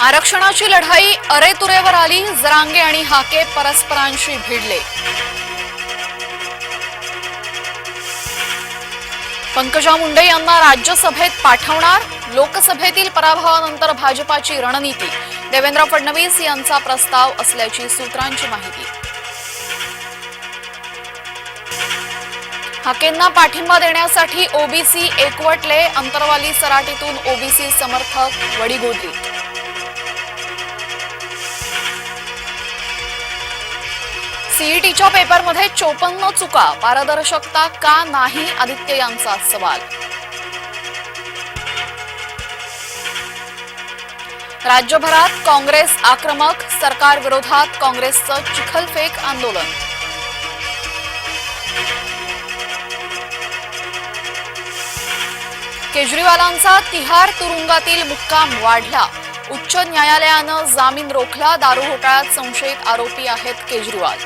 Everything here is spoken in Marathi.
आरक्षणाची लढाई अरेतुरेवर आली जरांगे आणि हाके परस्परांशी भिडले. पंकजा मुंडे यांना राज्यसभेत पाठवणार लोकसभेतील पराभवानंतर भाजपाची रणनीती. देवेंद्र फडणवीस यांचा प्रस्ताव असल्याची सूत्रांची माहिती. हाकेंना पाठिंबा देण्यासाठी ओबीसी एकवटले अंतरवाली सराटीतून ओबीसी समर्थक वडीगोद्रीत. सीईटीच्या पेपरमध्ये चोपन्न चुका. पारदर्शकता का नाही? आदित्य यांचा सवाल. राज्यभरात काँग्रेस आक्रमक सरकार विरोधात काँग्रेसचं चिखलफेक आंदोलन. केजरीवालांचा तिहार तुरुंगातील मुक्काम वाढला. उच्च न्यायालयानं जामीन रोखला. दारू घोटाळ्यात संशयित आरोपी आहेत केजरीवाल.